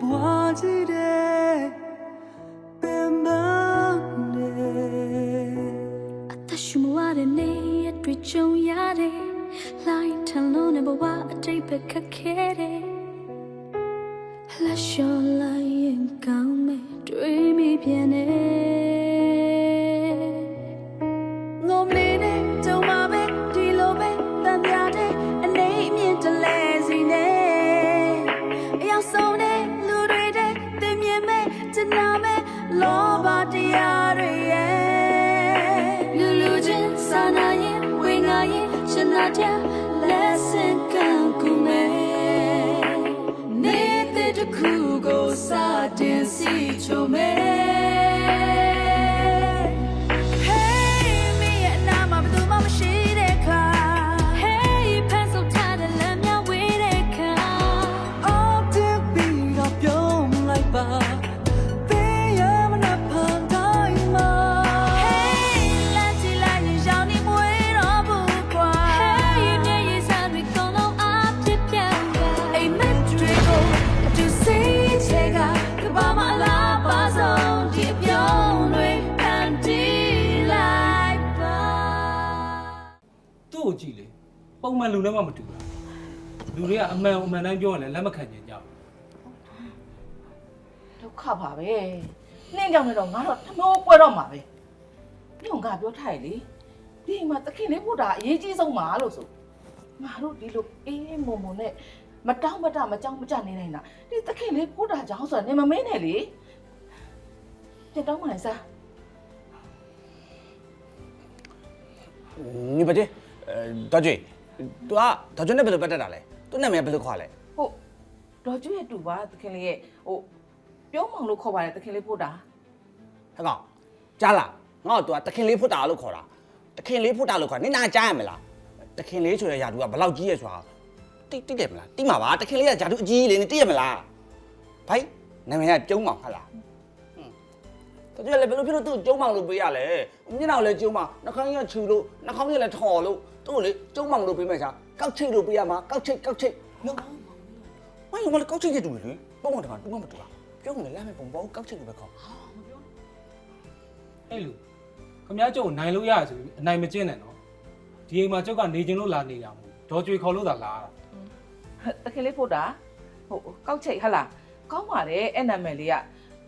ဘွားကြီးတဲ့ပင်မနဲ့အသက်ရှူမရတဲ့နေ့ရက်တွေကြုံရတယ်လိုက်ထန်လုံးနဲ့ဘဝအတိတ်ပဲခက်ခဲတယ် မှန်လူနဲ့မှမတူဘူးလူတွေကအမှန်အမှန်တိုင်းပြောရင်လည်းလက်မခံကြကြဘူး ဒုက္ခပါပဲနှင်းကြောင့်လည်းတော့ငါတော့ထမိုးပွဲတော့မှာပဲညုံကပြောထားရလေဒီမှာတခင်လေးဖို့တာအရေးကြီးဆုံးပါလို့ဆိုငါတို့ဒီလိုအေးမုံမုံနဲ့မတောင်းမတမကြောက်မကြနေနိုင်တာဒီတခင်လေးဖို့တာကြောင့်ဆိုတာနေမမင်းနဲ့လေပြတ်တောင်းမလိုက်စား 你不对，呃，大嘴， သူကဒါကျွန်းနဲ့ဘယ်လိုပတ်တက်တာလဲသူနာမည်ကဘယ်လိုခေါ်လဲဟုတ်ဒေါ်ကျွေးတူပါတခင်လေးရဲ့ဟိုပြောမောင်လို့ခေါ်ပါတယ်တခင်လေးဖို့တာဟဲ့ကောင်ကြားလားငါ့ကိုသူကတခင်လေးဖွတ်တာလို့ခေါ်တာတခင်လေးဖွတ်တာလို့ခေါ်နင်နာကြားရမလားတခင်လေးဆိုတဲ့ယာတူကဘယ်လောက်ကြီးရဲဆိုတာတိတိတယ်မလားတိမှာပါတခင်လေးကယာတူအကြီးကြီးလေးနေတိရမလားဘိုင်နာမည်ကကျုံးမောင်ဟုတ်လားဟွန်း တကယ်လည်းဘယ်လိုဖြစ်လို့သူ့ကျုံးမောင်လို့ပေးရလဲမျက်နှာကိုလည်းကျုံးမောင်နှာခေါင်းကြီးကခြူလို့နှာခေါင်းကြီးကလည်းထော်လို့သူ့ကိုလေကျုံးမောင်လို့ပေးမယ်ချာကောက်ချိတ်လို့ပေးရမှာကောက်ချိတ်ကောက်ချိတ်နော်မင်းကလည်းကောက်ချိတ်ရတူလေပုံမှန်တခါတူမှမတူတာပြောမယ်လမ်းမဲ့ပုံပေါ့ကောက်ချိတ်လို့ပဲခေါ်အဲ့လူခမ ्या ကျုပ်ကိုနိုင်လို့ရရဆိုပြီးအနိုင်မကျင့်နဲ့နော်ဒီအိမ်မှာကျုပ်ကနေခြင်းလို့လာနေတာမဟုတ်ဒေါ်ကျွေခေါ်လို့သာလာတာတခင်လေးဖို့တာဟိုကောက်ချိတ်ဟဟလားကောင်းပါတယ်အဲ့နာမည်လေးက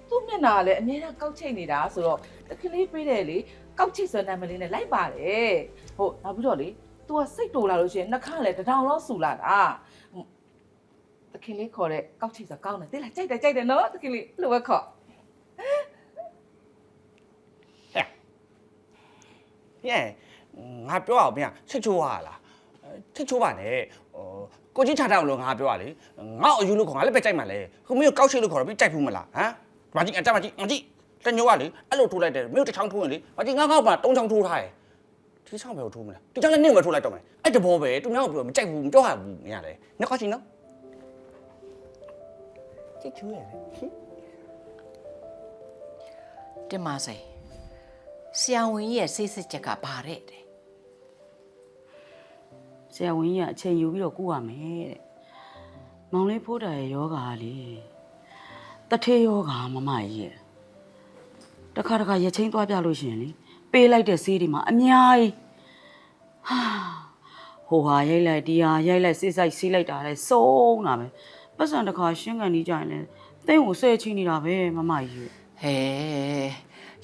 သူ့မျက်နှာကလည်းအများအားကောက်ချိတ်နေတာဆိုတော့တခင်လေးပေးတယ်လေကောက်ချိတ်ဆိုတဲ့နာမည်လေးနဲ့လိုက်ပါတယ်ဟုတ်နောက်ပြီးတော့လေ तू ကစိတ်တူလာလို့ရှိရင်နှာခမ်းလည်းတစ်ထောင်လောက်ဆူလာတာဟိုတခင်လေးခေါ်တဲ့ကောက်ချိတ်ဆိုကောင်းတယ်တိလားကြိုက်တယ်ကြိုက်တယ်နော်တခင်လေးလိုပဲခေါ်။ဟဲ့ငါပြောအောင်ဗျာချစ်ချိုးရလား။ချစ်ချိုးပါနဲ့။ဟိုကိုကြီးချတာလို့ငါပြောရလေ။ငါ့အယူလို့ခေါ်ငါလည်းပဲကြိုက်မှလဲ။ကိုမင်းကိုကောက်ရှိလို့ခေါ်တော့ပြီးကြိုက်ဘူးမလားဟမ်။ဒီ မှာကြီးအကြမ်းမကြီးအကြီးတညိုကလေအဲ့လိုထိုးလိုက်တယ်မြို့တစ်ချောင်းထိုးရင်လေမကြီးငါကောက်ပါတုံးချောင်းထိုးထားတယ်။ဒီချောင်းပဲထိုးမလား။ဒီချောင်းလည်းနင့်ပဲထိုးလိုက်တော့မယ်။အဲ့တဘောပဲသူများကပြောမကြိုက်ဘူးမပြောရဘူးမရလေ။နှစ်ခေါက်ချင်းနော်။ချစ်ချိုးရတယ်။တင်ပါစေဆရာဝန်ကြီးရဲ့စိတ်စစ်ချက်ကဘာတဲ့တဲ့ဆရာဝန်ကြီးကအချိန်ယူပြီးတော့ကုရမယ်တဲ့မောင်လေးဖိုးတာရဲ့ယောဂါကလေ တထေးယောဂါမမကြီးရဲ့တခါတခါရက်ချင်းသွားပြလို့ရှရင်လေပေးလိုက်တဲ့ဆေးတွေမှာအများကြီးဟာဟိုဟာရိုက်လိုက်ဒီဟာရိုက်လိုက်စိတ်ဆိုင်စီးလိုက်တာလဲစုံးတာပဲပတ်စံတစ်ခါရှင်းကန်ကြီးကြရင်လဲသိမ့်ကိုဆဲချင်းနေတာပဲမမကြီးရဲ့ဟဲ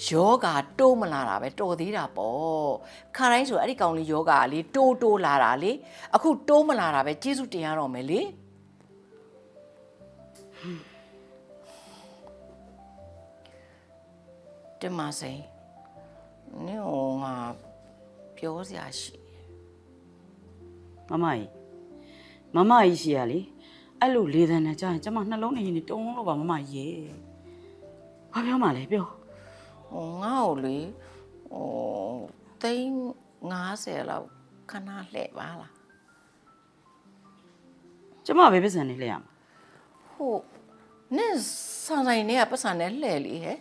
ယောဂါတိုးမလာတာပဲတော်သေးတာပေါ့ခါတိုင်းဆိုအဲ့ဒီကောင်လေးယောဂါကလေတိုးတိုးလာတာလေအခုတိုးမလာတာပဲကျေးဇူးတင်ရတော့မယ်လေ တင်ပါစေနင်ဟိုငါပြောစရာရှိတယ်မမကြီးမမကြီးရှိရလေအဲ့လိုလေသံနဲ့ကြာရင်ကျမနှလုံးနဲ့ရင်တုံးလို့ပါမမကြီးရဲ့ဘာပြောမှလဲပြောဟိုငါ့ကိုလေဟိုသိန်း90လောက်ခဏလှည့်ပါလားကျမပဲပတ်စံနေလဲရမှာဟုတ်နင့်ဆန်ဆိုင်နဲ့ကပတ်စံနဲ့လှည့်လေဟဲ့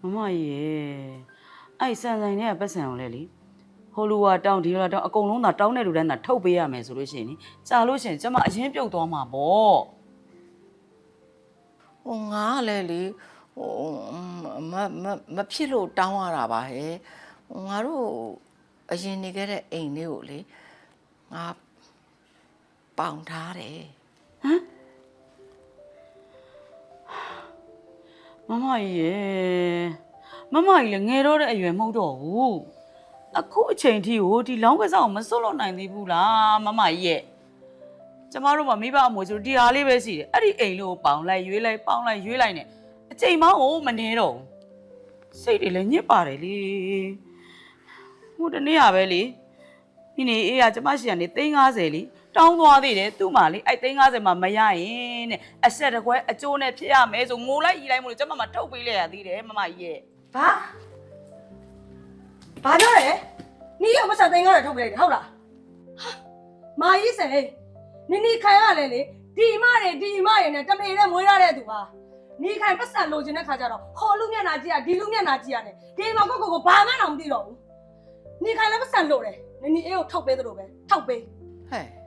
မမကြီးရဲ့အဲ့ဆန်ဆိုင်နဲ့ပတ်စံကိုလဲလေဟဟိုလူကတောင်းဒီလူကတောင်းအကုန်လုံးသာတောင်းတဲ့လူတိုင်းသာထုတ်ပေးရမယ်ဆိုလို့ရှိရင်နိကြာလို့ရှိရင်ကျမအရင်ပြုတ်သွားမှာပေါ့ဟိုငါကလည်းလေဟိုမမမဖြစ်လို့တောင်းရတာပါဟဲ့ဟိုငါတို့အရင်နေခဲ့တဲ့အိမ်လေးကိုလေငါပေါင်ထားတယ်မ မကြီးရေမမကြီးလည်းငယ်တော့တဲ့အရွယ်မဟုတ်တော့ဘူးအခုအချိန်ထိကိုဒီလောင်းကစားကိုမစွတ်လို့နိုင်သေးဘူးလားမမကြီးရဲ့ကျမတို့ကမိဘအမွေဆိုဒီဟာလေးပဲရှိတယ်အဲ့ဒီအိမ်လေးကိုပေါင်လိုက်ရွေးလိုက်ပေါင်လိုက်ရွေးလိုက်နဲ့အချိန်မောင်းကိုမနေတော့ဘူးစိတ်တွေလည်းညစ်ပါတယ်လေဟိုတနေ့ကပဲလေဒီနေ့အေးကကျမရှိကနေ350လी တောင်းသွားသေးတယ်သူ့မှာလေအဲ့350မှာမရရင်တဲ့အဆက်တကွဲအကျိုးနဲ့ဖြစ်ရမယ်ဆိုငိုလိုက်ရီလိုက်မို့လို့ကျမမထုတ်ပေးလိုက်ရသေးတယ်မမကြီးရဲ့ဘာဘာပြောလဲနီးရောမဆက်သိန်းကားရထုတ်ပြလိုက်တယ်ဟုတ်လားဟာမာကြီးစံလေနီနီခိုင်ရလဲလေဒီမတွေဒီမတွေနဲ့တမေနဲ့မွေးရတဲ့သူပါနီခိုင်ပတ်စံလိုချင်တဲ့ခါကျတော့ဟော်လူမျက်နှာကြည့်ရဒီလူမျက်နှာကြည့်ရတယ်ဒီမှာကိုကိုကိုဘာမှတော့မသိတော့ဘူးနီခိုင်လည်းပတ်စံလိုတယ်နီနီအေးကိုထုတ်ပေးသလိုပဲထုတ်ပေးဟဲ့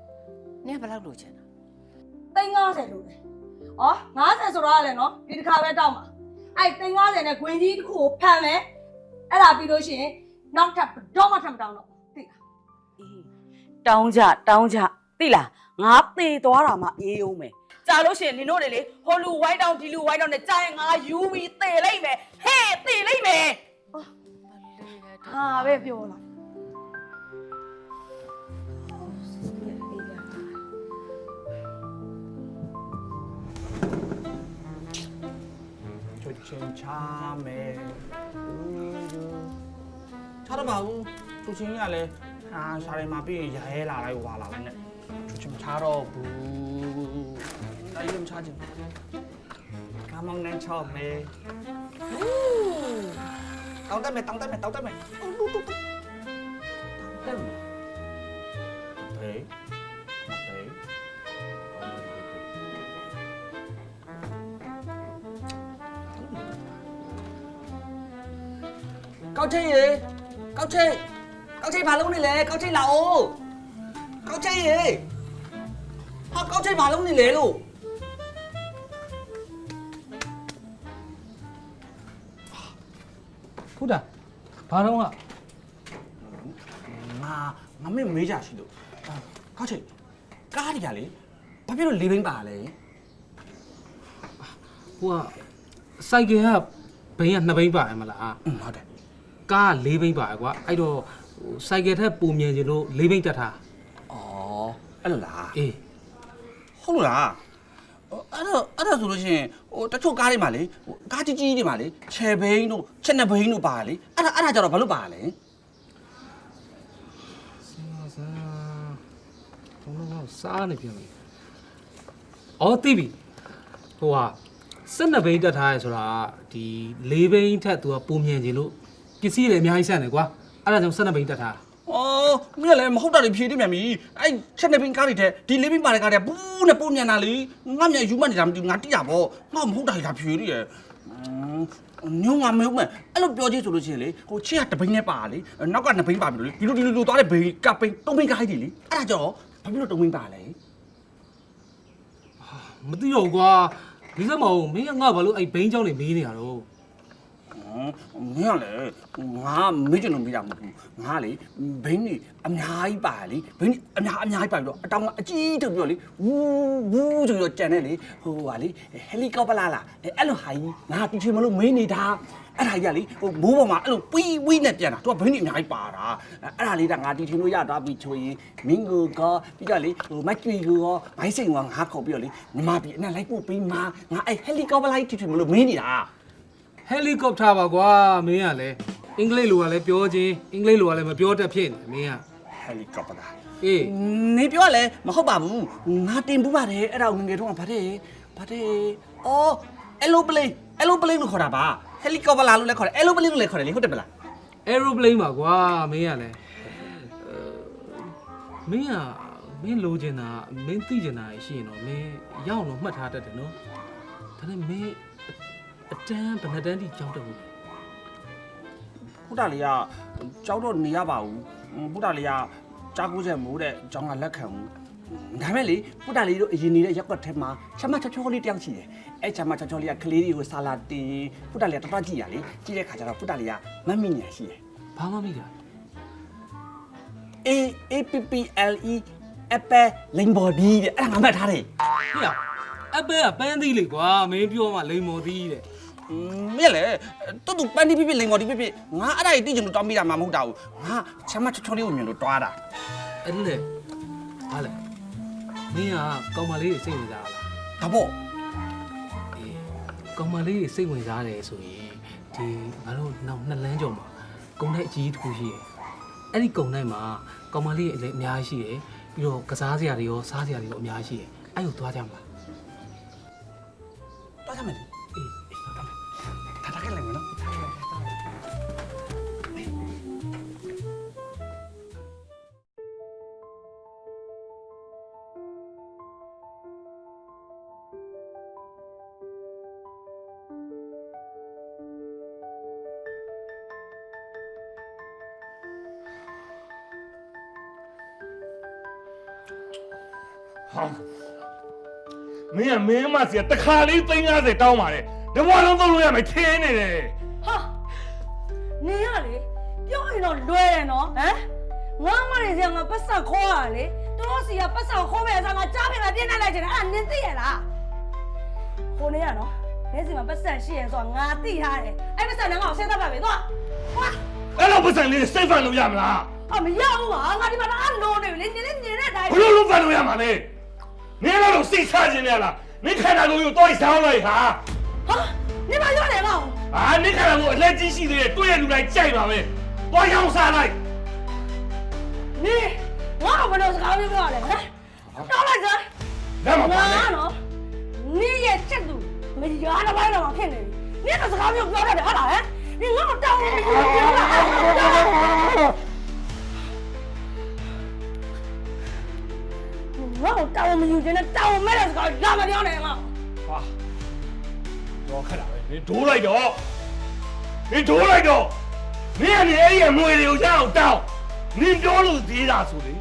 နင်ကဘယ်လောက်လိုချင်တာသိန်း90လိုတယ်ဩ90ဆိုတော့လည်းနော်ဒီတစ်ခါပဲတောက်မှာအဲ့သိန်း90နဲ့ဂွင်ကြီးတစ်ခုကိုဖမ်းမယ်အဲ့ဒါပြီးလို့ရှိရင်နောက်ထပ်တော့မှထပ်မတောင်းတော့ဘူးသိလားတောင်းကြတောင်းကြသိလားငါသေသွားတာမှအေးအောင်မယ်ကြာလို့ရှိရင်နင်တို့တွေလေဟိုလူဝိုင်းတောင်းဒီလူဝိုင်းတောင်းနဲ့ကြာရင်ငါယူပြီးသေလိုက်မယ်ဟဲ့သေလိုက်မယ်ဟာပဲပြောလာ ချွတ်ချင်းချာမယ်ချာတော့ပါဘူးချွတ်ချင်းကလည်းဟာရှာတယ်မှာပြီးရင်ရရဲလာလိုက်ဟွာလာလိုက်နဲ့ချွတ်ချင်းမချာတော့ဘူးအဲ့ဒီမချာချင်ကာမောင်နဲ့ချောက်မယ်တောင်းတတ်မယ်တောင်းတတ်မယ်တောင်းတတ်မယ်တောင်းတတ်မယ် ကောက်ချိတ်ရေကောက်ချိတ်ကောက်ချိတ်ဘာလုပ်နေလဲကောက်ချိတ်လာအိုးကောက်ချိတ်ရေဟာကောက်ချိတ်ဘာလုပ်နေလဲလို့ဖူးတာဘာတော့ကငါငါမေ့မေးကြရှိလို့အာကောက်ချိတ်ကားတွေကလေဘာဖြစ်လို့လေးဘိန်းပါလဲဟိုကစိုက်ကယ်ကဘိန်းကနှစ်ဘိန်းပါတယ်မလား อืมဟုတ်တယ် ကားကလေးဘိန်းပါတယ်ကွာအဲ့တော့ဟိုစိုက်ကယ်ထက်ပုံမြန်ချင်လို့လေးဘိန်းတက်ထားဩအဲ့လိုလားအေးဟုတ်လို့လားအဲ့တော့အဲ့တော့ဆိုလို့ရှိရင်ဟိုတချို့ကားတွေမှာလေဟိုကားကြီးကြီးတွေမှာလေခြေဘိန်းတို့ချက်နှစ်ဘိန်းတို့ပါလေအဲ့ဒါအဲ့ဒါကြတော့ဘာလို့ပါလဲစားစားဘုံတော့စားနေပြန်ပြီအော်သိပြီဟိုကစက်နှစ်ဘိန်းတက်ထားရဲဆိုတာဒီလေးဘိန်းထက်သူကပုံမြန်ချင်လို့ ပစ္စည်းတွေအများကြီးဆန့်တယ်ကွာအဲ့ဒါကြောင့်စက်နှစ်ဘိန်းတက်ထား အော်မင်းကလည်းမဟုတ်တာတွေဖြေနေမြန်ပြီအဲ့ချက်နှစ်ဘိန်းကားတွေတဲ့ဒီလေးဘိန်းပါတဲ့ကားတွေကဘူးနဲ့ပုံမြန်တာလေငါမြန်ယူမှနေတာမသိဘူးငါတိရပေါ့ငါမဟုတ်တာတွေဒါဖြေနေရညုံငါမဟုတ်မဲ့အဲ့လိုပြောကြည့်ဆိုလို့ရှိရင်လေဟိုချစ်ကတဘိန်းနဲ့ပါလေနောက်ကနှစ်ဘိန်းပါပြီလို့လေဒီလိုဒီလိုလိုသွားတဲ့ဘိန်းကဘိန်းတုံးဘိန်းကားကြီးလေအဲ့ဒါကြောင့်ဘာဖြစ်လို့တုံးဘိန်းပါလဲ မသိတော့ဘူးကွာဒီစက်မအောင်မင်းကငါဘာလို့အဲ့ဘိန်းเจ้าနေမေးနေရတော့ မင်းကလည်းငါမေ့ချင်လို့မေးတာမဟုတ်ဘူးငါလေဘိန်းကြီးအများကြီးပါလေဘိန်းကြီးအများအများကြီးပါပြီးတော့အတောင်ကအကြီးထုတ်ပြီးတော့လေဝူးဝူးဆိုပြီးတော့ကြံနေလေဟိုဟာလေဟယ်လီကော်ပတာလားအဲ့လိုဟာကြီးငါတီချင်မလို့မေးနေတာအဲ့ဒါကြီးကလေဟိုမိုးပေါ်မှာအဲ့လိုပွီးဝီးနဲ့ပြန်တာသူကဘိန်းကြီးအများကြီးပါတာအဲ့ဒါလေးကငါတီချင်လို့ရတာပြီးချိုရင်မင်းကိုကပြီးတော့လေဟိုမက်ကျွီကိုကဘိုင်းစိန်ကငါခေါ်ပြီးတော့လေညီမပြီးအနဲ့လိုက်ပို့ပေးမှာငါအဲ့ဟယ်လီကော်ပတာကြီးတီချင်မလို့မေးနေတာ ဟယ်လီကော်ပတာပါကွာမင်းကလည်းအင်္ဂလိပ်လိုကလည်းပြောချင်းအင်္ဂလိပ်လိုကလည်းမပြောတတ်ဖြစ်နေမင်းကဟယ်လီကော်ပတာအေးနေပြောရလဲမဟုတ်ပါဘူးငါတင်ပူးပါတယ်အဲ့ဒါကိုငယ်ငယ်တုန်းကဗါတဲ့ဗါတဲ့အော်အယ်လိုပလိန်အယ်လိုပလိန်လို့ခေါ်တာပါဟယ်လီကော်ပတာလို့လည်းခေါ်တယ်အယ်လိုပလိန်လို့လည်းခေါ်တယ်လေဟုတ်တယ်မလား aeroplane ပါကွာမင်းကလည်းအဲမင်းကမင်းလိုချင်တာမင်းသိချင်တာရှိရင်တော့မင်းရအောင်တော့မှတ်ထားတတ်တယ်နော်ဒါနဲ့မင်း အတန်းဘယ်နှစ်တန်းထိကြောင်းတက်ဘူးလဲဟုတ်တာလေကကြောက်တော့နေရပါဘူးပုတ္တလေးကကြားကိုးချက်မိုးတဲ့အကြောင်းကလက်ခံဘူးဒါမဲ့လေပုတ္တလေးတို့အရင်နေတဲ့ရက်ကွက်ထဲမှာချမချောချောလေးတယောက်ရှိတယ်အဲ့ချမချောချောလေးကကလေးတွေကိုဆာလာတင်ပုတ္တလေးကတတော်ကြည့်ရလေကြည့်တဲ့ခါကျတော့ပုတ္တလေးကမတ်မိညာရှိတယ်ဘာမှမိတာ A A P P L E Apple Lane Body တဲ့အဲ့ဒါငါမှတ်ထားတယ်ဟေ့အပဲကပန်းသီးလေကွာမင်းပြောမှလိန်မော်သီးတဲ့อืม မြက်လေတူတူပန်တီပြပြ Lane Body ပြပြငါအဲ့ဒါကြီးတိကျလို့တောင်းမိတာမှမဟုတ်တာဘူးငါချမချောချောလေးကိုမြင်လို့တွားတာအဲ့လေဟာလေမင်းကကောင်မလေးတွေစိတ်ဝင်စားလားဒါပေါ့အေးကောင်မလေးတွေစိတ်ဝင်စားတယ်ဆိုရင်ဒီငါတို့နောက်နှစ်လမ်းကျော်မှာကုန်းတဲ့အကြီးတစ်ခုရှိတယ်အဲ့ဒီကုန်းတိုင်းမှာကောင်မလေးတွေလည်းအများကြီးရှိတယ်ပြီးတော့ကစားစရာတွေရောစားစရာတွေရောအများကြီးရှိတယ်အဲ့ကိုသွားကြမလားတွားကြမယ်လေ ကမင်းမစီကတခါလေး350တောင်းပါတယ်တဘွားလုံးသုံးလို့ရမယ်ထင်းနေတယ်ဟာနေရလေပြောရင်တော့လွဲတယ်နော်ဟမ်ငါမလေးစီကငါပတ်ဆက်ခေါ်ရလေသူတို့စီကပတ်ဆက်ခေါ်မယ်ဆိုငါကြားပြင်ကပြင်းနေလိုက်ချင်တယ်အဲ့ဒါနင်သိရလားခိုးနေရနော်နေစီမှာပတ်ဆက်ရှိရဆိုတော့ငါသိထားတယ်အဲ့ပတ်ဆက်ငါ့ကိုစဉ်းစားပါပဲသွားဟာအဲ့လိုပတ်စံလေးစိတ်ဖန်လို့ရမလားအမရဘူးပါငါဒီမှာတော့အလုံးနေပြီလေနင်လည်းမြင်တဲ့အတိုင်းဘလို့လုံးဖန်လို့ရမှာလဲ မင်းလည်းတော့စိတ်ချခြင်းနဲ့လားမင်းခန္ဓာကိုယ်ကိုတော့ဆောင်းလိုက်ဟာဟာနေမရောတယ်ကောအာမင်းခန္ဓာကိုယ်အလက်ကြီးရှိသေးတယ်တွေ့ရလူတိုင်းကြိုက်ပါပဲတော့ရောင်းစားလိုက်နေငါဘယ်လိုစကားပြောရလဲဟမ်တော့လိုက်စမ်းလက်မပါငါနဲ့နော်နေရဲ့ချက်သူမရရတဲ့ဘိုင်းတော့ဖြစ်နေပြီနေတော့စကားပြောပြောရတယ်ဟုတ်လားဟမ်နေငါ့ကိုတောင်းနေပြီပြောတာ ငါ့ကိုတောင်းမယူခြင်းနဲ့တောင်းမဲ့တဲ့စကားလာမပြောနဲ့ငါဟာတော့ခက်တာပဲမင်းဒိုးလိုက်တော့မင်းဒိုးလိုက်တော့မင်းကနေအဲ့ဒီအမွေတွေကိုရအောင်တောင်းမင်းပြောလို့သေးတာဆိုလေ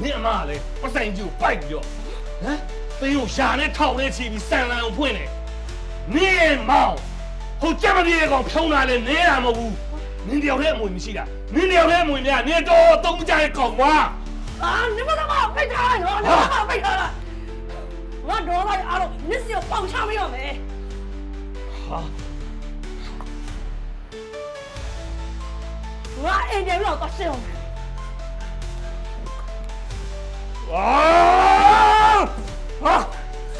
မင်းအမကလည်းပတ်စံကြီးကိုပိုက်ပြီးတော့ဟမ်သင်းကိုရှာနဲ့ထောက်နဲ့ချီပြီးစံလန်ကိုဖွင့်တယ်မင်းရဲ့မောင်ဟိုကြက်မပြေတဲ့ကောင်ဖြုံးတာလဲနေတာမဟုတ်ဘူးနင်းတယောက်တည်းအမွေမရှိတာနင်းတယောက်တည်းအမွေများနင်းတော့သုံးကြတဲ့ကောင်ကွာ အာနေမတော့ပိတ်ထားလိုက်နော်နေမတော့ပိတ်ထားလိုက်ငါတော့လိုက်အားလုံးနစ်စီကိုပေါင်ချမရမယ်ဟာငါအိမ်ပြန်ပြီးတော့ရှင်းအောင်အာဟာ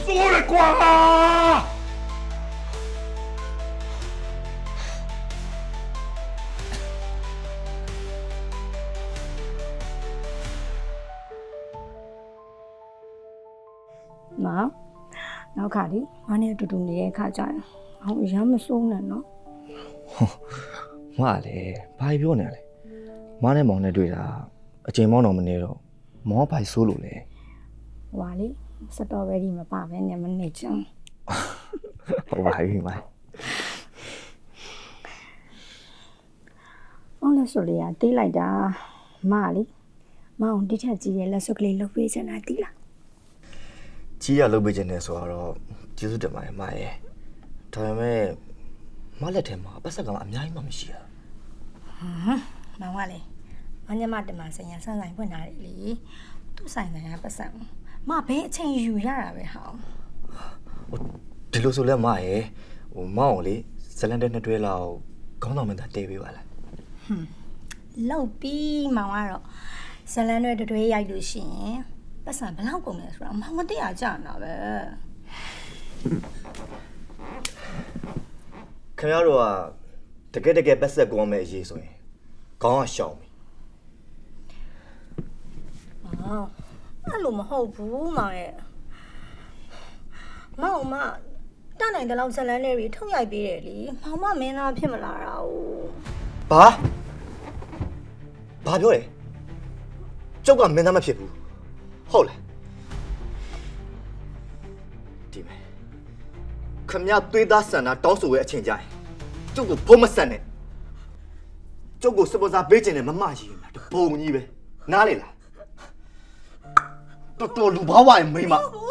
စိုးရကွာ မနောက်ခါဒီငါနဲ့အတူတူနေတဲ့ခါကျရင်ဟောအရမ်းမစိုးနဲ့နော်မလည်းဘာပြောနေရလဲမားနဲ့မောင်နဲ့တွေ့တာအချိန်မောင်းတော့မနေတော့မောင်ကဘာဆိုးလို့လဲဟိုပါလေစတော်ဘယ်ရီမပါဘဲနဲ့မနေချင်ဟုတ်ပါပြီမိုင်အောင်လက်စွပ်လေးကတီးလိုက်တာမလေမအောင်တိထက်ကြီးရဲ့လက်စွပ်ကလေးလှုပ်ပေးချင်တာတီးလား ကြီးရလုပ်ပေးခြင်းနဲ့ဆိုတော့ကျေးဇူးတင်ပါတယ်မရဲ့ဒါပေမဲ့မလက်ထဲမှာပတ်စက်ကမှအများကြီးမှမရှိတာမောင်ကလေမညမတမဆိုင်ရဆန်းဆိုင်ဖွင့်ထားတယ်လေသူ့ဆိုင်ဆိုင်ကပတ်စံမဘဲအချိန်ယူရတာပဲဟောင်းဒီလိုဆိုလဲမရဲ့ဟိုမောင်ကိုလေဇလန်တဲ့နှစ်တွဲလောက်ခေါင်းဆောင်မင်းသားတဲပေးပါလားလောက်ပြီးမောင်ကတော့ဇလန်တွေတွေ့တွေ့ရိုက်လို့ရှိရင် ပတ်စံဘလောက်ကုန်လဲဆိုတော့မောင်မသိရကြတာပဲခင်ဗျားတို့ကတကယ်တကယ်ပတ်ဆက်ကောင်းမဲ့အရေးဆိုရင်ခေါင်းကရှောင်ပြီအော်အဲ့လိုမဟုတ်ဘူးမောင်ရဲ့မောင်မတတ်နိုင်တဲ့လောက်ဇလန်တွေထုတ်ရိုက်ပေးတယ်လေမောင်မမင်းသားဖြစ်မလာတာ哦ဘာဘာပြောလဲကျုပ်ကမင်းသားမဖြစ်ဘူး ဟုတ်လားဒီမဲ့ခမရသွေးသားဆန္ဒတောင်းဆိုရဲ့အချိန်ကြရင်ကျုပ်ကိုဘုံမဆန်နဲ့ကျကျုပ်ကိုစပွန်ဆာပေးခြင်းနဲ့မမကြီးမှာတပုံကြီးပဲနားလေလားတော်တော်လူဘာဝရဲ့မိန်းမအဲ့လိုမဟု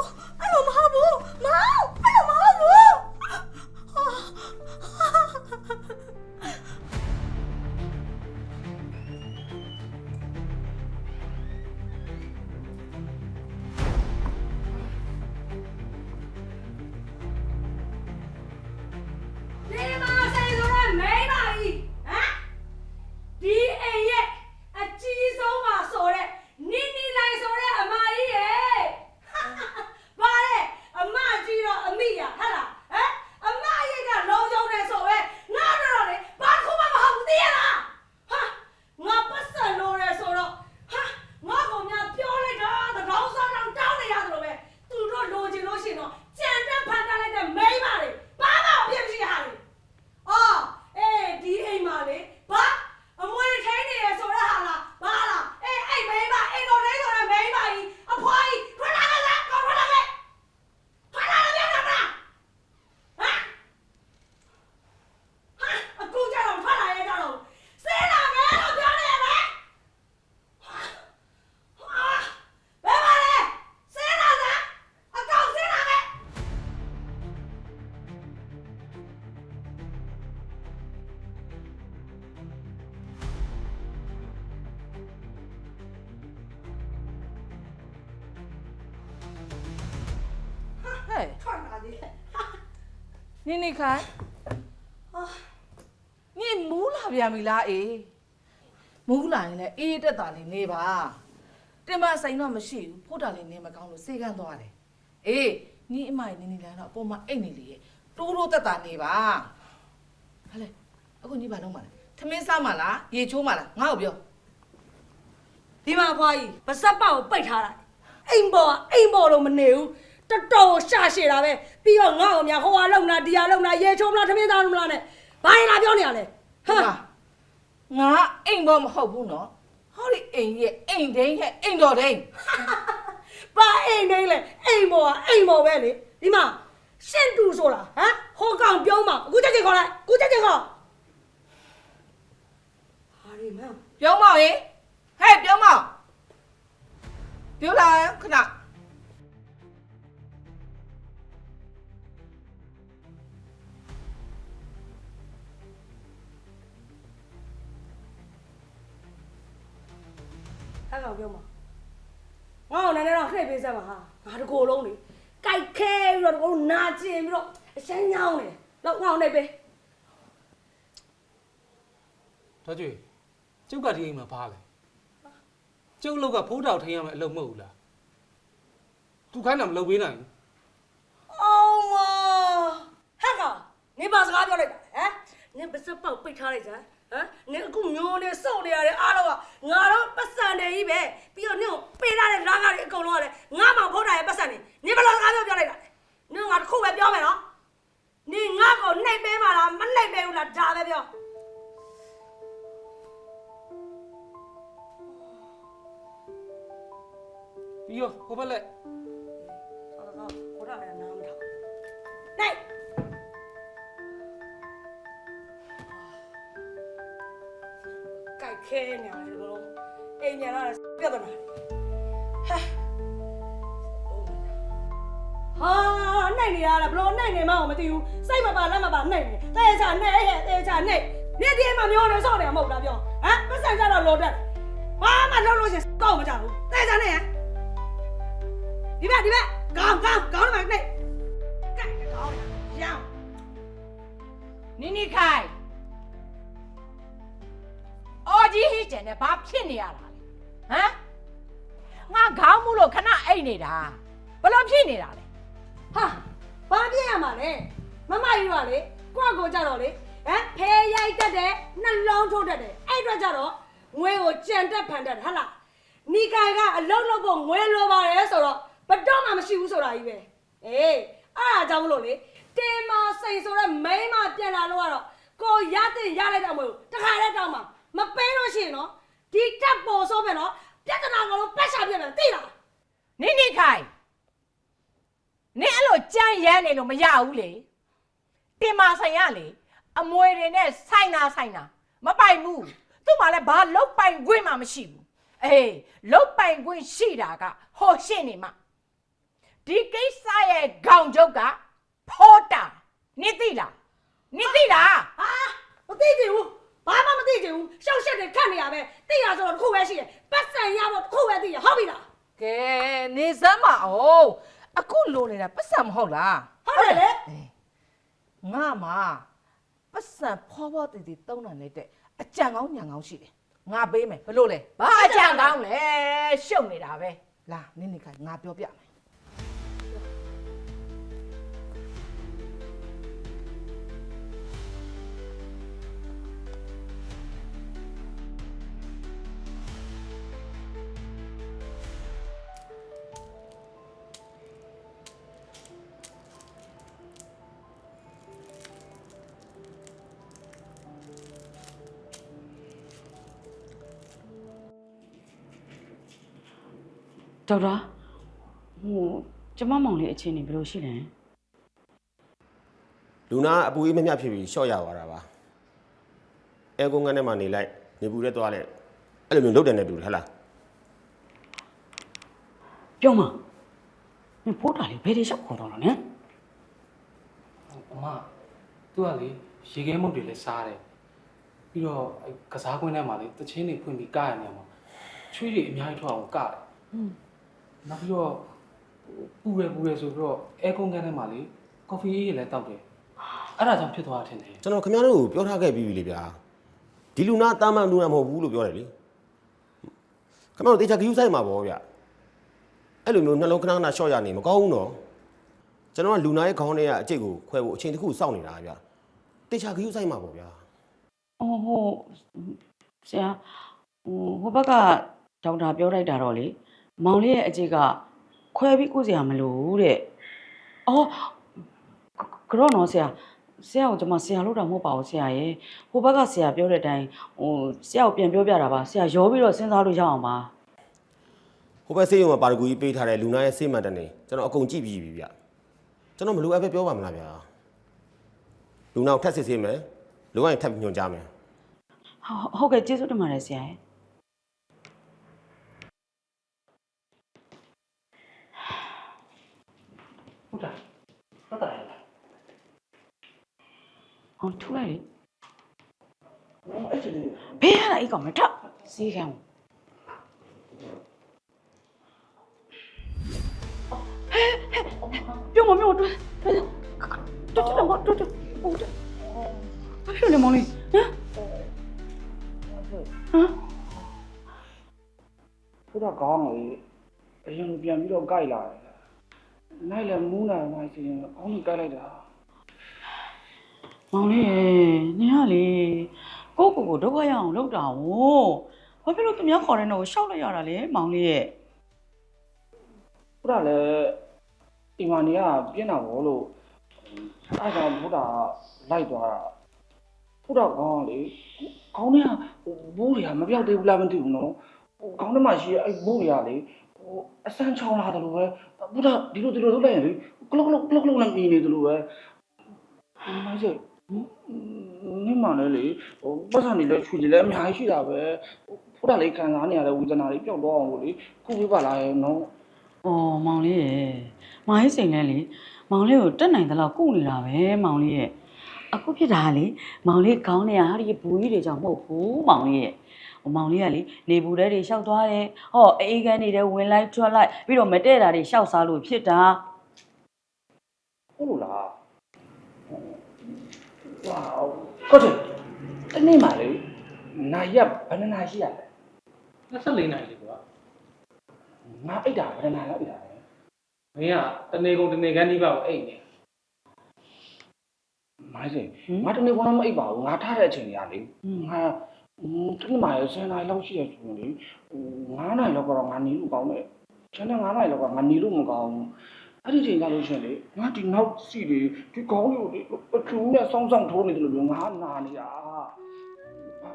ခိုင်နင်မူးလာပြန်ပြီလားအေးမူးလာရင်လည်းအေးတက်တာလေးနေပါတင်မဆိုင်တော့မရှိဘူးဖို့တာလေးနေမကောင်းလို့စေကန်းသွားတယ်အေးညီအမကြီးနိနိလာတော့အပေါ်မှာအိတ်နေလေတိုးတိုးတက်တာနေပါဟာလေအခုညီဘာလုံးမလဲထမင်းစားမလားရေချိုးမလားငါ့ကိုပြောဒီမှာအဖွားကြီးဗစက်ပေါက်ကိုပိတ်ထားလိုက်အိမ်ပေါ်ကအိမ်ပေါ်လို့မနေဘူး တော်တော်ရှာရှည်တာပဲပြီးတော့ငါ့ကိုများဟိုဟာလုံနာဒီဟာလုံနာရေချိုးမလားထမင်းသားမလားနဲ့ဘာရင်လာပြောနေရလဲဟာဟာငါအိမ်ဘောမဟုတ်ဘူးနော်ဟောဒီအိမ်ရဲ့အိမ်ဒိန်းရဲ့အိမ်တော်ဒိန်းဘာအိမ်နေလဲအိမ်ပေါ်ကအိမ်ပေါ်ပဲလေဒီမှာရှင့်တူဆိုတာဟမ်ဟိုကောင်ပြုံးမအခုချက်ချက်ခေါ်လိုက်အခုချက်ချက်ခေါ်ဟာဒီမန်ပြောင်းမောင်ရင်ဟဲ့ပြောင်းမောင်ပြောလာခဏ အဲ့ကောင်ပြုံးမငါ့ကိုနည်းနည်းတော့နှိပ်ပေးစမ်းပါဟာငါတကိုယ်လုံးလေကြိုက်ခဲပြီးတော့တကိုယ်နာကျင်ပြီးတော့အရှမ်းညောင်းနေလောက်ငါ့ကိုနှိပ်ပေးတော့ကျွေကျုပ်ကဒီအိမ်မှာဘာလဲကျုပ်အလောက်ကဖိုးတောက်ထိန်ရမယ်အလုပ်မဟုတ်ဘူးလားသူခိုင်းတာမလုပ်ပေးနိုင်ဘူးအောင်မဟဲ့ကောင်နေပါစကားပြောလိုက်တာဟမ်နေပစက်ပေါက်ပိတ်ထားလိုက်စမ်း ဟမ်နေအခုမျိုးနေစော့နေရတယ်အားလုံးကငါတော့ပတ်စံတယ်ကြီးပဲပြီးတော့နင့်ကိုပေးထားတဲ့လာကားတွေအကုန်လုံးကလည်းငါမှဖောက်တာရဲ့ပတ်စံနေနေဘယ်လိုစကားပြောပြောလိုက်တာနင်ငါတစ်ခုပဲပြောမယ်နော်နေငါ့ကိုနှိပ်ပေးပါလားမနှိပ်ပေးဘူးလားဒါပဲပြောပြီးတော့ဟိုဘက်လက် ခဲနေရတယ်ဒီလိုအိမ်ညာလာပြဿနာတွေဟဲ့ဟာနိုင်နေရလားဘလို့နိုင်နေမှမသိဘူးစိတ်မပါလက်မပါနိုင်နေတဲချာနိုင်ရဲ့တဲချာနိုင်နေဒီမှာမျိုးနေစောင့်နေမှာမဟုတ်လားပြောဟမ်ပတ်စံကြတော့လောတက်ဘာမှလုပ်လို့ရှင်ကောက်မကြဘူးတဲချာနိုင်ဟမ်ဒီဘက်ဒီဘက်ကောင်းကောင်းကောင်းမှာနိုင်ကဲကောင်းရောင်းနိနိခိုင် ဖြစ်နေရတာလဲဟမ်ငါခေါင်းမှုလို့ခဏအိတ်နေတာဘလို့ဖြစ်နေတာလဲဟာဘာပြည့်ရမှာလဲမမကြီးကလေကိုယ့်ကိုကြတော့လေဟမ်ဖဲရိုက်တတ်တယ်နှလုံးထုတ်တတ်တယ်အဲ့အတွက်ကြတော့ငွေကိုကြံတက်ဖန်တတ်တယ်ဟာလားနီကိုင်ကအလုံးလုံးဖို့ငွေလိုပါတယ်ဆိုတော့ဘတော့မှမရှိဘူးဆိုတာကြီးပဲအေးအားအကြောင်းမလို့လေတင်မစိန်ဆိုတော့မိန်းမပြန်လာလို့ကတော့ကိုရတဲ့ရလိုက်တော့မလို့တခါလဲတောင်းမှာမပေးလို့ရှိရင်နော် ဒီတက်ပေါ်ဆိုပဲနော်ပြဿနာကတော့ပတ်ရှာပြတယ်သိလားနိနိခိုင်နင်အဲ့လိုကြမ်းရမ်းနေလို့မရဘူးလေတင်မာဆိုင်ရလေအမွေတွေနဲ့ဆိုင်နာဆိုင်နာမပိုင်ဘူးသူ့မှာလည်းဘာလုတ်ပိုင်ခွင့်မှမရှိဘူးအေးလုတ်ပိုင်ခွင့်ရှိတာကဟောရှင်းနေမှာဒီကိစ္စရဲ့ခေါင်ချုပ်ကဖောတာနင်သိလားနင်သိလားဟာမသိကြဘူး ဘာမှမသိကြဘူးရှောက်ရှက်တွေခတ်နေရပဲသိရဆိုတော့တစ်ခုပဲရှိတယ်ပတ်စံရဖို့တစ်ခုပဲသိရဟုတ်ပြီလားကဲနေစမ်းမအောင်အခုလိုနေတာပတ်စံမဟုတ်လားဟုတ်တယ်လေငါမှာပတ်စံဖောဖောတည်တည်တုံးတယ်လေတဲ့အကြံကောင်းညံကောင်းရှိတယ်ငါပေးမယ်ဘလို့လဲဘာအကြံကောင်းလဲရှုပ်နေတာပဲလာနင်းနေခိုင်ငါပြောပြမယ် ဒေါက်တာဟိုကျမမောင်လေးအခြေအနေဘယ်လိုရှိလဲလူနာအပူအေးမမြဖြစ်ပြီးရှော့ရသွားတာပါအဲကုန်းကန်းထဲမှာနေလိုက်နေပူတဲ့သွားလိုက်အဲ့လိုမျိုးလုပ်တယ်နဲ့တူတယ်ဟဟလားပြောမမင်းဖိုးတာလေးဘယ်တွေရောက်ခေါ်တော့လဲနော်အမသူကလေရေခဲမုတ်တွေလည်းစားတယ်ပြီးတော့အဲကစားကွင်းထဲမှာလေတချင်းတွေဖွင့်ပြီးကရနေမှာချွေးတွေအများကြီးထွက်အောင်ကတယ် နောက်ပြီးတော့ပူရပူရဆိုပြီးတော့အဲကုန်းကန်းထဲမှာလေကော်ဖီအေးတွေလည်းတောက်တယ်အဲ့ဒါကြောင့်ဖြစ်သွားတာထင်တယ်ကျွန်တော်ခင်ဗျားတို့ကိုပြောထားခဲ့ပြီးပြီလေဗျာဒီလူနာတာမန်လူနာမဟုတ်ဘူးလို့ပြောတယ်လေခင်ဗျားတို့တေချာဂယူဆိုင်မှာပေါ့ဗျအဲ့လိုမျိုးနှလုံးခဏခဏရှော့ရနေမကောင်းဘူးနော်ကျွန်တော်ကလူနာရဲ့ခေါင်းထဲကအကျိတ်ကိုခွဲဖို့အချိန်တစ်ခုစောင့်နေတာဗျတေချာဂယူဆိုင်မှာပေါ့ဗျာအော်ဟိုဆရာဟိုဟိုဘက်ကဒေါက်တာပြောလိုက်တာတော့လေ မောင်လေးရဲ့အခြေကခွဲပြီးကုစရာမလိုဘူးတဲ့အော်ကြောနော်ဆရာဆရာကိုကျွန်မဆရာလို့တော့မဟုတ်ပါဘူးဆရာရဲ့ဟိုဘက်ကဆရာပြောတဲ့အတိုင်းဟိုဆရာကိုပြန်ပြောပြတာပါဆရာရောပြီးတော့စဉ်းစားလို့ရအောင်ပါဟိုဘက်ဆေးရုံမှာပါရဂူကြီးပေးထားတဲ့လူနာရဲ့ဆေးမှန်တယ်နေကျွန်တော်အကုန်ကြည့်ပြီးပြီဗျကျွန်တော်မလိုအပ်ပဲပြောပါမလားဗျာလူနာကိုထပ်စစ်ဆေးမယ်လိုအပ်ရင်ထပ်ပြီးညွှန်ကြားမယ်ဟုတ်ဟုတ်ကဲ့ကျေးဇူးတင်ပါတယ်ဆရာရဲ့ ဟုတ်တာဟုတ်တာလား ဟောထူလိုက်လေဘေးရတာအိတ်ကောင်မထစီခံပြုံးမပြုံးတွတ်တွတ်တွတ်တော့တွတ်တွတ်ဟုတ်တယ်ဘာဖြစ်လဲမောင်လေးဟမ်ဟမ်ဖုဒ္ဓကောင်းလေအရင်လိုပြန်ပြီးတော့ကြိုက်လာတယ်နိုင်လည်းမူးနိုင်မှစီရင်ကောင်းကြီးကြိုက်လိုက်တာ မောင်လေးရေနင်ကလေကိုကိုကိုဒုက္ခရအောင်လုပ်တာဝဘာဖြစ်လို့သူများခေါ်တဲ့တော့ရှောက်လိုက်ရတာလဲမောင်လေးရဲ့ဖုဒ္ဓလည်းဒီမာနီကပြင်းတာဘောလို့အဲဒါကြောင့်ဖုဒ္ဓလိုက်သွားတာဖုဒ္ဓကောင်းလေကောင်းတဲ့ဘူးတွေကမပြောက်သေးဘူးလားမသိဘူးနော်ဟိုကောင်းတဲ့မှာရှိရဲ့အဲ့ဘူးတွေကလေဟိုအစမ်းချောင်းလာတယ်လို့ပဲဖုဒ္ဓဒီလိုဒီလိုလုပ်လိုက်ရင်လေကလုတ်ကလုတ်ကလုတ်ကလုတ်နဲ့မြည်နေတယ်လို့ပဲဒီမိုင်းစိတ် နင်းမှလည်းလေဟိုပတ်စံနေလဲချွေလေလည်းအများကြီးရှိတာပဲဖုဒ္ဓလေးခံစားနေရတဲ့ဝေဒနာလေးပျောက်တော့အောင်လို့လေခုပြပါလားရဲ့နော်။အော်မောင်လေးရဲ့မိုင်းစိန်လဲလေမောင်လေးကိုတက်နိုင်သလောက်ကုနေတာပဲမောင်လေးရဲ့အခုဖြစ်တာကလေမောင်လေးခေါင်းထဲကဟာဒီဘူးကြီးတွေကြောင့်မဟုတ်ဘူးမောင်လေးရဲ့ဟိုမောင်လေးကလေနေဘူးတဲ့တွေရှောက်သွားတယ်ဟောအေးကန်းနေတဲ့ဝင်လိုက်ထွက်လိုက်ပြီးတော့မတဲ့တာတွေရှောက်စားလို့ဖြစ်တာဟုတ်လို့လား ဝါကောတယ်တနေ့မှလေနိုင်ရဘယ်နှနာရှိရလဲ24နိုင်လေကွာငါအိတ်တာဘယ်နှနာလောက်အိတ်တာလဲမင်းကတနေကုန်တနေကန်းဒီပါကိုအိတ်နေမိုင်းစင်ငါတနေ့ကတော့မအိတ်ပါဘူးငါထားတဲ့အချိန်ကြီးကလေငါတနေ့မှရဆယ်နာရီလောက်ရှိရဆိုရင်လေ9နာရီလောက်ကတော့ငါနေလို့ကောင်းတယ်ကျန်တဲ့9နာရီလောက်ကငါနေလို့မကောင်းဘူး အဲ့ဒီချိန်ကြလို့ရှိရင်လေငါဒီနောက်စီတွေဒီကောင်းလို့လေပထူးနဲ့စောင်းစောင်းထိုးနေတယ်လို့ပြောငါနာနေတာအဲ့ဒါ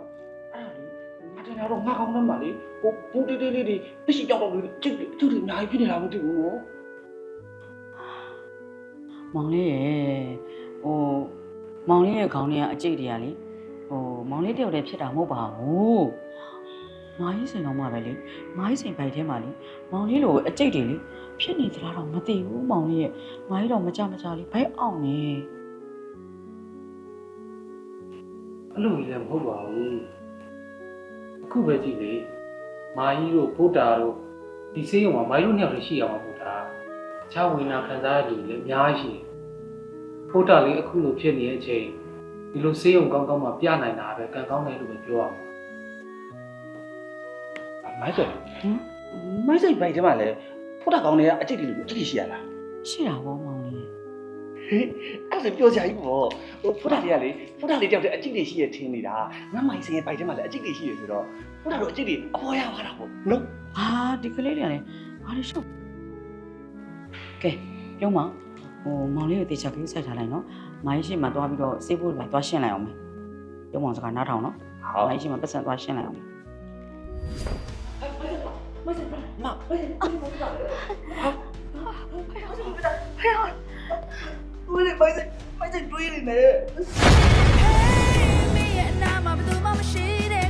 လေငါတင်တော့ငါကောင်းတယ်မလေးဟိုပူတေးတေးလေးတွေပြရှိကြောက်တော့ချစ်သူတွေအများကြီးဖြစ်နေတာမသိဘူးနော်မောင်လေးရဲ့ဟိုမောင်လေးရဲ့ခေါင်းထဲကအကျိတ်တွေကလေဟိုမောင်လေးတယောက်တည်းဖြစ်တာမဟုတ်ပါဘူး မာကြီးစိန်တော့မှပဲလေမာကြီးစိန်ဘိုက်ထဲမှာလေမောင်လေးလိုအကျိတ်တွေလေဖြစ်နေသလားတော့မသိဘူးမောင်လေးရဲ့မာကြီးတော့မကြမကြလေးဘိုက်အောင်နေအဲ့လိုကြီးလည်းမဟုတ်ပါဘူးအခုပဲကြည့်လေမာကြီးတို့ဗုဒ္ဓတို့ဒီစေးရုံမှာမာကြီးတို့နှစ်ယောက်တည်းရှိအောင်ဗုဒ္ဓခြားဝိညာဉ်ခံစားရတဲ့လူလည်းအများကြီးရှိတယ်ဗုဒ္ဓလေးအခုလိုဖြစ်နေတဲ့အချိန်ဒီလိုစေးရုံကောင်းကောင်းမှပြနိုင်တာပဲကံကောင်းတယ်လို့ပဲပြောရမှာ မိုင်းစိတ်မိုင်းစိတ်ဘိုက်ထဲမှာလဲဖုတ်တာကောင်းနေကအကျိတ်တွေလို့အကျိတ်ရှိရလားရှိတာပေါ့မောင်လေးဟေးအဲ့ဒါပြောကြကြီးပေါ့ဟိုဖုတ်တာတွေကလေဖုတ်တာလေးတယောက်တည်းအကျိတ်တွေရှိရထင်းနေတာငါမိုင်းစိတ်ရဲ့ဘိုက်ထဲမှာလည်းအကျိတ်တွေရှိရဆိုတော့ဖုတ်တာတို့အကျိတ်တွေအပေါ်ရသွားတာပေါ့နော်အာဒီကလေးတွေကလည်းဘာလို့ရှုပ်ကဲပြုံးမဟိုမောင်လေးကိုတေချာကလေးဆက်ထားလိုက်နော်မိုင်းရှိမှသွားပြီးတော့စေးဖို့မှာသွားရှင်းလိုက်အောင်မယ်ပြုံးမောင်စကားနားထောင်နော်ဟုတ်မိုင်းရှိမှပတ်စံသွားရှင်းလိုက်အောင်မယ် မင်းရဲ့အနာမှာဘယ်သူမှမရှိတဲ့ခါ Hey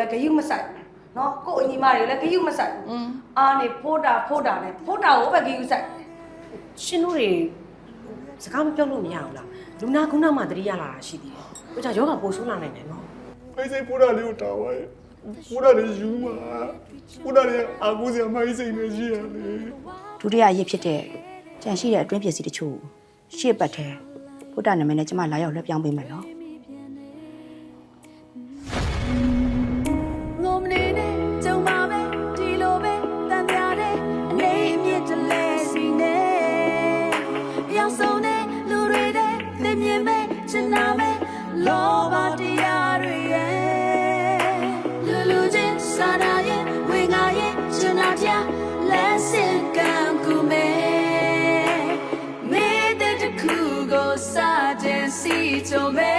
ကိုကိုကိုလည်းဂယုမဆိုင်ဘူးနော်ကိုအညီမတွေလည်းဂယုမဆိုင်ဘူးအာနေဖိုးတာဖိုးတာနဲ့ဖိုးတာကိုပဲဂယုဆိုင်ရှင်တို့တွေစကားမပြောလို့မရဘူးလားလူနာခုနမှတတိရလာတာရှိသေးတယ်။ဒါကြောင့်ယောဂပိုဆိုးလာနိုင်တယ်နော်မိုင်းစိတ်ဖိုးတာလေးကိုတာဝါရဲ့ဖိုးတာလေးယူမှာဖိုးတာလေးအာကူစရာမိုင်းစိတ်နဲ့ရှိရလေ။ဒုတိယရစ်ဖြစ်တဲ့ကြံရှိတဲ့အတွင်းပစ္စည်းတချို့ရှေ့ပတ်ထဲဘုဒ္ဓနာမည်နဲ့ကျမလာရောက်လွှဲပြောင်းပေးမယ်နော် ချင်နာမဲ့လောဘတရားတွေရဲ့လူလူချင်းစာနာရဲ့ဝေငါရဲ့ချင်နာပြလက်စင်ကံကူမဲ့မေတ္တာတစ်ခုကိုစာခြင်းစီချုံမဲ့